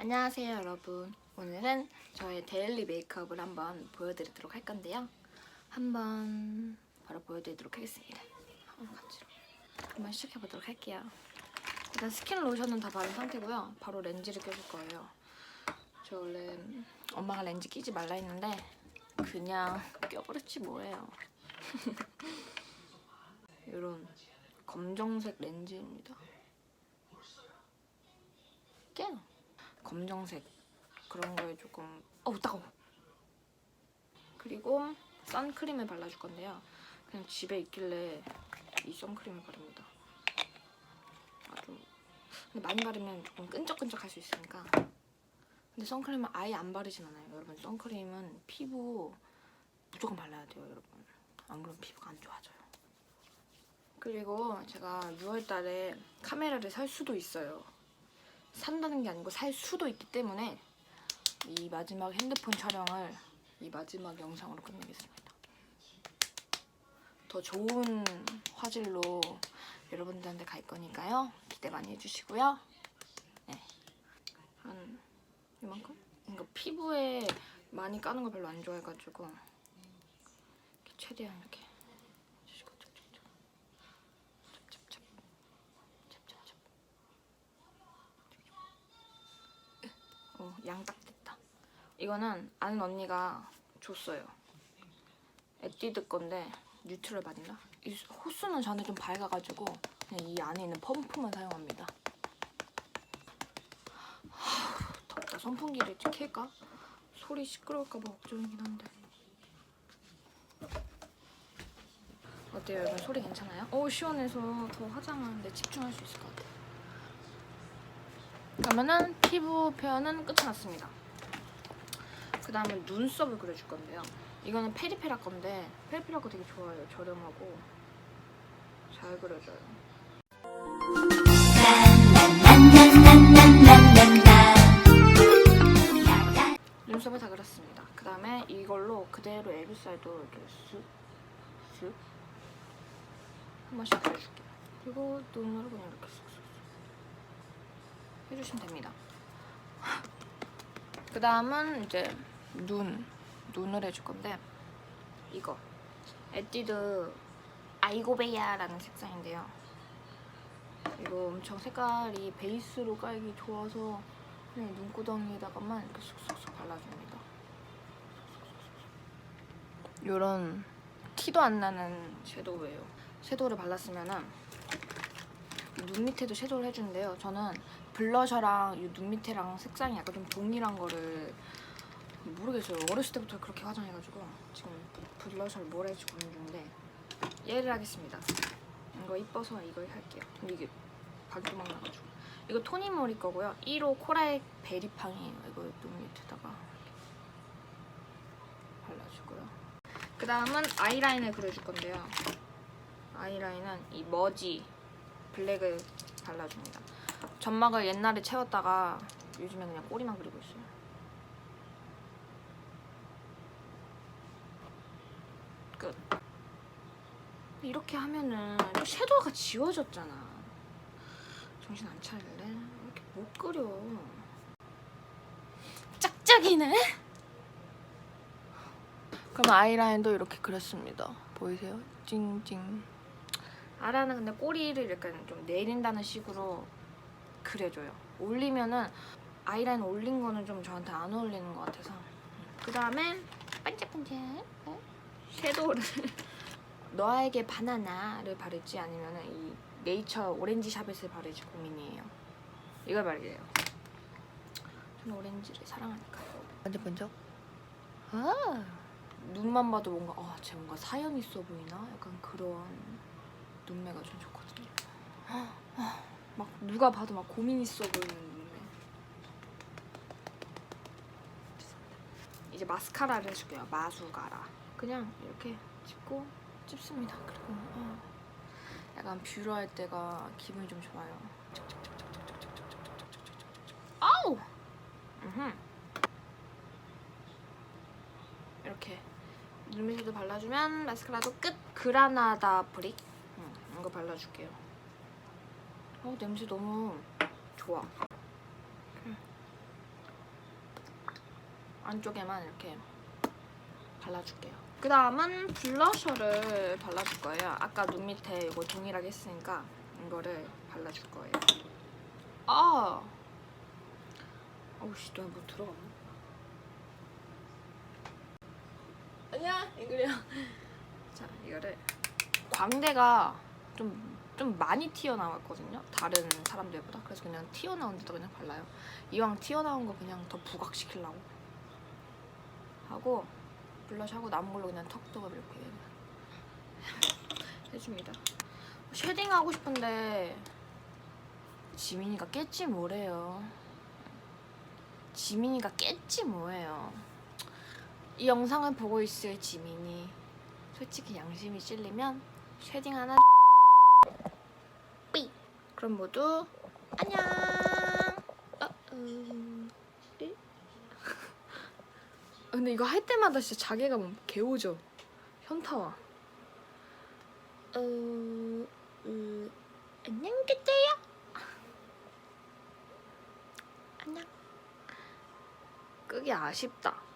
안녕하세요 여러분. 오늘은 저의 데일리 메이크업을 한번 보여드리도록 할 건데요. 한번 바로 보여드리도록 하겠습니다. 한번 시작해보도록 할게요. 일단 스킨 로션은 다 바른 상태고요. 바로 렌즈를 껴줄 거예요. 저 원래 엄마가 렌즈 끼지 말라 했는데 그냥 껴버렸지 뭐예요. 이런 검정색 렌즈입니다. 깨 검정색 그런 거에 조금 어우 따가워. 그리고 선크림을 발라줄 건데요. 그냥 집에 있길래 이 선크림을 바릅니다. 아주 근데 많이 바르면 조금 끈적끈적할 수 있으니까. 근데 선크림을 아예 안 바르진 않아요 여러분. 선크림은 피부 무조건 발라야 돼요 여러분. 안 그러면 피부가 안 좋아져요. 그리고 제가 6월달에 카메라를 살 수도 있어요 산다는 게 아니고 살 수도 있기 때문에 이 마지막 핸드폰 촬영을 이 마지막 영상으로 끝내겠습니다. 더 좋은 화질로 여러분들한테 갈 거니까요. 기대 많이 해주시고요. 네. 한 이만큼? 이거 피부에 많이 까는 거 별로 안 좋아해가지고 최대한 이렇게 양딱 됐다. 이거는 아는 언니가 줬어요. 에뛰드 건데 뉴트럴 바디나? 이 호수는 저한테 좀 밝아가지고 그냥 이 안에 있는 펌프만 사용합니다. 하, 덥다. 선풍기를 켤까? 소리 시끄러울까봐 걱정이긴 한데. 어때요 여러분? 소리 괜찮아요? 오 시원해서 더 화장하는데 집중할 수 있을 것 같아요. 그러면은 피부 표현은 끝이 났습니다. 그 다음에 눈썹을 그려줄 건데요. 이거는 페리페라 건데 페리페라 거 되게 좋아요. 저렴하고 잘 그려져요. 눈썹을 다 그렸습니다. 그 다음에 이걸로 그대로 애교살도 이렇게 쓱, 쓱 한 번씩 그려줄게요. 그리고 눈으로 그냥 이렇게 쓱쓱 해주시면 됩니다. 그 다음은 이제 눈, 눈을 해줄 건데 이거 에뛰드 아이고베야라는 색상인데요. 이거 엄청 색깔이 베이스로 깔기 좋아서 그냥 눈구덩이에다가만 이렇게 쑥쑥쑥 발라줍니다. 이런 티도 안 나는 섀도우예요. 섀도우를 발랐으면은 눈 밑에도 섀도우를 해주는데요. 저는 블러셔랑 이 눈 밑에랑 색상이 약간 좀 동일한 거를 모르겠어요. 어렸을 때부터 그렇게 화장해가지고 지금 블러셔를 뭘 할지 고민 중인데 얘를 하겠습니다. 이거 이뻐서 이걸 할게요. 근데 이게 반토막 나가지고 이거 토니모리 거고요. 1호 코랄 베리팡이에요. 이거 눈 밑에다가 발라주고요. 그 다음은 아이라인을 그려줄 건데요. 아이라인은 이 머지 블랙을 발라줍니다. 점막을 옛날에 채웠다가 요즘에 그냥 꼬리만 그리고 있어요. 끝. 이렇게 하면은 또 섀도우가 지워졌잖아. 정신 안 차릴래? 왜 이렇게 못 그려? 짝짝이네? 그럼 아이라인도 이렇게 그렸습니다. 보이세요? 찡찡. 아라는 근데 꼬리를 약간 좀 내린다는 식으로 그려줘요. 올리면은 아이라인 올린 거는 좀 저한테 안 어울리는 것 같아서. 그 다음에 반짝반짝 어? 섀도우를 너에게 바나나를 바를지 아니면은 이 네이처 오렌지 샤벳을 바를지 고민이에요. 이걸 바르게요. 저는 오렌지를 사랑하니까요. 반짝반짝? 아 눈만 봐도 뭔가 아쟤 뭔가 사연 있어 보이나? 약간 그런 눈매가 좀 좋거든요. 아, 막 누가 봐도 막 고민 있어 보이는 눈매. 이제 마스카라를 해줄게요. 마수가라. 그냥 이렇게 짚고 찝습니다. 그리고 어, 약간 뷰러 할 때가 기분이 좀 좋아요. 아우! 이렇게 눈 밑에도 발라주면 마스카라도 끝 그라나다 브릭 음, 이거 발라줄게요 어 냄새 너무 좋아 안쪽에만 이렇게 발라줄게요. 그 다음은 블러셔를 발라줄 거예요. 아까 눈 밑에 이거 동일하게 했으니까 이거를 발라줄 거예요. 아, 어우씨, 내가 뭐 들어갔나? 아니야, 이거래요. 자, 이거를 광대가 좀, 좀 많이 튀어나왔거든요. 다른 사람들보다. 그래서 그냥 튀어나온 데도 그냥 발라요. 이왕 튀어나온 거 그냥 더 부각시키려고. 하고 블러셔하고 남은 걸로 그냥 턱턱을 이렇게 해줍니다. 쉐딩 하고 싶은데 지민이가 깼지 뭐래요. 지민이가 깼지 뭐예요. 이 영상을 보고 있을 지민이 솔직히 양심이 찔리면 쉐딩 하나 삐 그럼 모두 안녕. 어, 음, 삐. 근데 이거 할 때마다 진짜 자괴감은 개오죠. 현타와. 어, 음, 안녕 그때요. 안녕. 끄기 아쉽다